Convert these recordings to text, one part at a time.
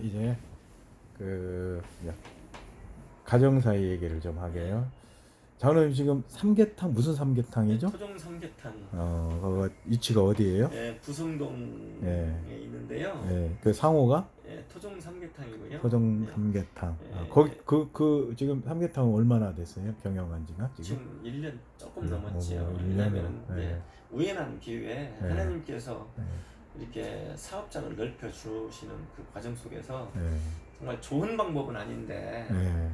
이제 그 야, 가정사위 얘기를 좀 하게요. 자 오늘 지금 삼계탕 무슨 삼계탕이죠? 토종 삼계탕 어, 그거 위치가 어디예요? 예, 부성동에 예. 있는데요. 예, 그 상호가 예, 토종 삼계탕이고요. 토종 예, 삼계탕. 아, 예. 거기 그그 지금 삼계탕은 얼마나 됐어요? 경영한 지가 지금? 지금 1년 조금 음, 넘었지요. 어, 일 년은, 예. 우연한 기회에 예. 하나님께서 예, 이렇게 사업장을 넓혀 주시는 그 과정 속에서 예, 정말 좋은 방법은 아닌데 예.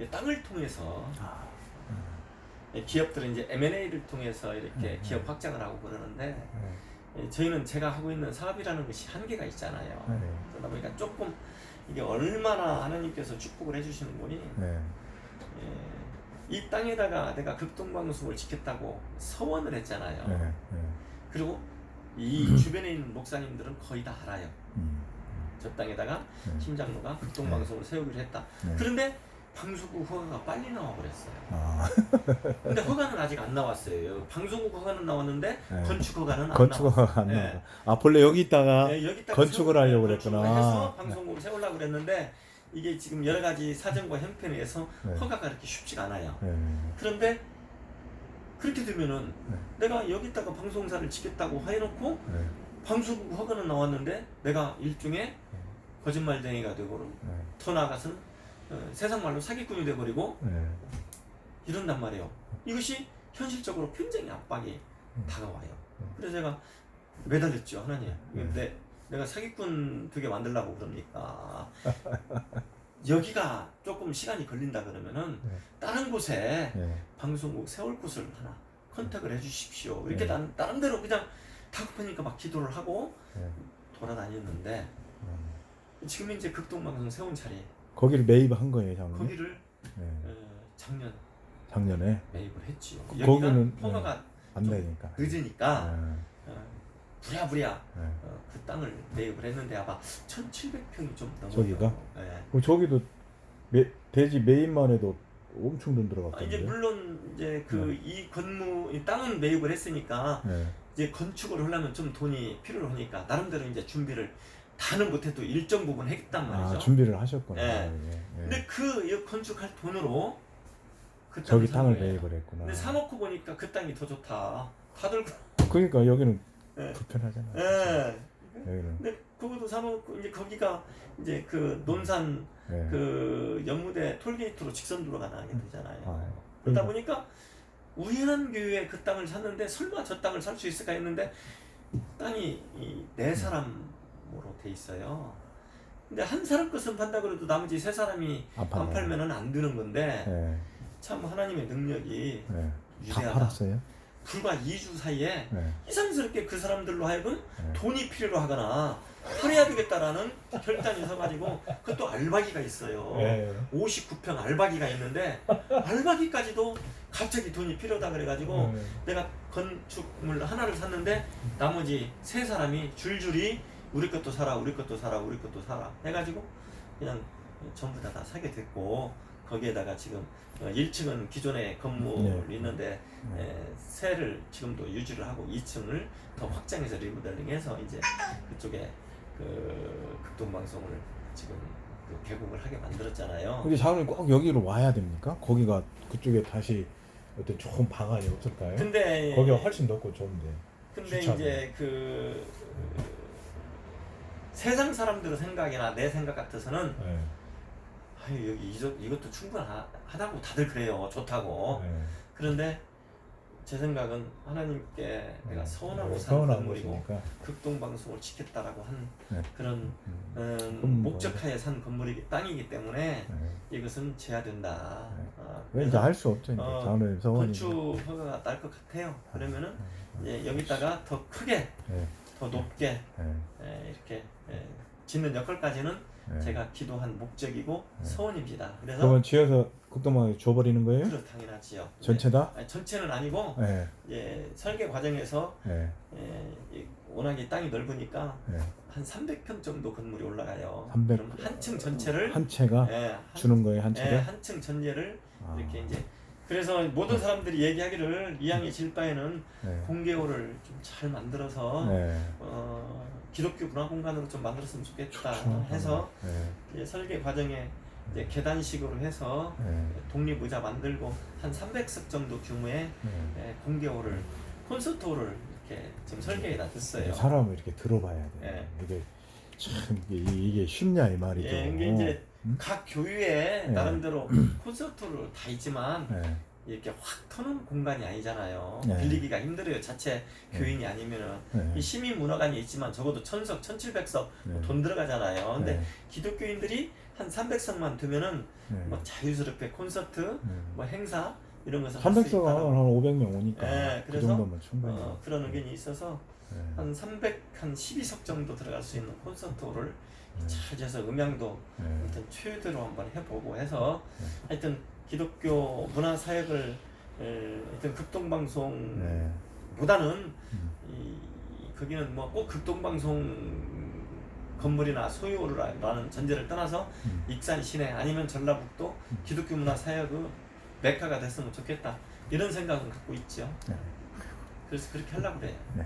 예, 이 땅을 통해서 아, 예, 기업들은 이제 M&A를 통해서 이렇게 음, 기업 확장을 하고 그러는데 예, 예, 저희는 제가 하고 있는 사업이라는 것이 한계가 있잖아요. 예, 그러다 보니까 조금 이게 얼마나 하나님께서 축복을 해주시는 분이 예, 예, 이 땅에다가 내가 극동방송을 짓겠다고 서원을 했잖아요. 예, 예. 그리고 이 주변에 있는 목사님들은 거의 다 알아요. 음, 저 땅에다가 예. 팀장로가 극동방송을 세우기로 했다. 네. 그런데 방송국 허가가 빨리 나와 버렸어요. 아, 근데 허가는 아직 안 나왔어요. 방송국 허가는 나왔는데 네. 건축 허가는 안 건축허가 나왔어요. 안 네. 나와. 아 본래 여기 있다가 네, 여기다가 건축을 세우- 하려고 건축을 그랬구나. 해서 방송국을 세우려고 그랬는데 이게 지금 여러 가지 사정과 형편에 의해서 네. 허가가 그렇게 쉽지가 않아요. 예, 그런데 그렇게 되면은 네. 내가 여기다가 방송사를 짓겠다고 해놓고 예, 방송국 허가는 나왔는데 내가 일종의 거짓말쟁이가 되고 예, 더 나아가서는 어, 세상 말로 사기꾼이 돼버리고 예. 이런단 말이에요. 이것이 현실적으로 굉장히 압박이 음. 다가와요. 음. 그래서 제가 매달렸죠 하나님. 네. 근데 내가 사기꾼 되게 만들라고 그럽니까? 여기가 조금 시간이 걸린다 그러면은 네. 다른 곳에 예. 방송국 세울 곳을 하나 컨택을 해주십시오. 이렇게 네. 난 다른 데로 그냥 다급하니까 막 기도를 하고 예. 돌아다녔는데 음. 지금 이제 극동방송 세운 자리 거기를 매입한 거예요, 장님? 거기를 예. 어, 작년 작년에 매입을 했지요. 그- 여기가 거기는, 허가가 안 좀 되니까. 늦으니까 예, 어, 부랴부랴 예. 어, 그 땅을 매입을 했는데 아마 1,700평이 좀 넘어요. 저기가? 예. 그럼 저기도 매, 돼지 매입만 해도 엄청 돈 아, 들어갔던데. 이제 물론 이제 그 네. 이 건물 이 땅은 매입을 했으니까 예. 이제 건축을 하려면 좀 돈이 필요하니까 나름대로 이제 준비를 다는 못해도 일정 부분 했단 말이죠. 아 준비를 하셨구나. 예. 예, 예. 근데 그이 건축할 돈으로 그 저기 산 땅을 거예요. 매입을 했구나. 근데 사놓고 보니까 그 땅이 더 좋다. 다들 그러니까 여기는 예. 불편하잖아요. 예. 여기는. 근데 그것도 사놓고 이제 거기가 이제 그 논산 예. 그 연무대 톨게이트로 직선 도로가 나가게 되잖아요. 아, 그러다 그러니까- 보니까 우연한 기회에 그 땅을 샀는데 설마 저 땅을 살 수 있을까 했는데 땅이 이 네 사람으로 돼 있어요. 근데 한 사람 것은 판다 그래도 나머지 세 사람이 안. 팔면은 안 되는 건데 예. 참 하나님의 능력이 예. 다 위대하다. 팔았어요? 불과 2주 사이에 예. 이상스럽게 그 사람들로 하여금 예. 돈이 필요로 하거나 팔아야 되겠다라는 결단이 서가지고 그것도 알바기가 있어요. 예. 59평 알바기가 있는데 알바기까지도 갑자기 돈이 필요하다 그래가지고 예. 내가 건축물 하나를 샀는데 나머지 세 사람이 줄줄이 우리 것도 사라 우리 것도 사라 우리 것도 사라 해가지고 그냥 전부 다 다 사게 됐고 거기에다가 지금 1층은 기존에 건물이 네. 있는데 예. 에, 세를 지금도 유지를 하고 2층을 더 확장해서 리모델링해서 이제 그쪽에 그 극동방송을 지금 그 개국을 하게 만들었잖아요. 근데 장님 꼭 여기로 와야 됩니까? 거기가 그쪽에 다시 어떤 좋은 방안이 없을까요? 근데 거기가 훨씬 넓고 좋은데. 근데 주차도. 이제 그 세상 사람들의 생각이나 내 생각 같아서는 예. 아유 여기 이저, 이것도 충분하다고 다들 그래요 좋다고 예. 그런데 제 생각은 하나님께 내가 예. 서운하고 예, 산 서운한 건물이고 곳이니까. 극동방송을 지켰다라고 한 네. 그런 음. 음, 뭐. 목적하에 산 건물이기 땅이기 때문에 예. 이것은 제야된다. 네. 아, 왜 이제 그래서 할수 없죠. 이제 어, 장로님. 건축 허가가 날 것 같아요. 그러면은 음. 이제 여기다가 더 크게, 예. 더 높게 예. 에, 이렇게 에, 짓는 역할까지는 예. 제가 기도한 목적이고 네. 소원입니다. 그래서 그러면 지어서 극동방에 줘버리는 거예요? 그렇 당연하지요. 전체 다? 네. 아니, 전체는 아니고 예. 예, 설계 과정에서 예. 예, 이 워낙에 땅이 넓으니까 예. 한 300평 정도 건물이 올라가요. 300 그럼 한 층 전체를 한 채가 예, 한, 주는 거예요, 한 예, 채가? 한층 전체를 아. 이렇게 이제 그래서 모든 사람들이 얘기하기를 이왕이 질 바에는 예. 공개호를 좀 잘 만들어서 예. 어, 기독교 문화 공간으로 좀 만들었으면 좋겠다 좋죠. 해서 네. 이제 설계 과정에 이제 계단식으로 해서 네. 독립 의자 만들고 한 300석 정도 규모의 네. 예, 공개홀을 콘서트홀을 이렇게 지금 설계에다 뒀어요. 사람을 이렇게 들어봐야 돼. 예. 이게 참 이게, 이게 쉽냐 이 말이죠. 예, 이게 이제 음? 각 교회에 네. 나름대로 콘서트홀 다 있지만 네. 이렇게 확 터는 공간이 아니잖아요. 네. 빌리기가 힘들어요. 자체 네. 교인이 아니면은 네. 이 시민 문화관이 있지만 적어도 천석, 천칠백석 네. 돈 들어가잖아요. 근데 네. 기독교인들이 한 300석만 두면은 네. 뭐 자유스럽게 콘서트, 네. 뭐 행사 이런 것을 할수 300석 하면 한 500명 오니까 예, 그 그래서, 정도면 충분히. 어, 그런 의견이 있어서 네. 한 300, 한 12석 정도 들어갈 수 있는 콘서트홀을 네. 잘 재서 음향도 네. 하여튼 최대로 한번 해보고 해서 네. 하여튼 기독교 문화 사역을 에, 하여튼 극동방송보다는 네. 음. 이, 거기는 뭐 꼭 극동방송 건물이나 소유라는 전제를 떠나서 음. 익산 시내 아니면 전라북도 음. 기독교 문화 사역의 메카가 됐으면 좋겠다 이런 생각은 갖고 있죠. 네. 그래서 그렇게 하려고 그래요. 네.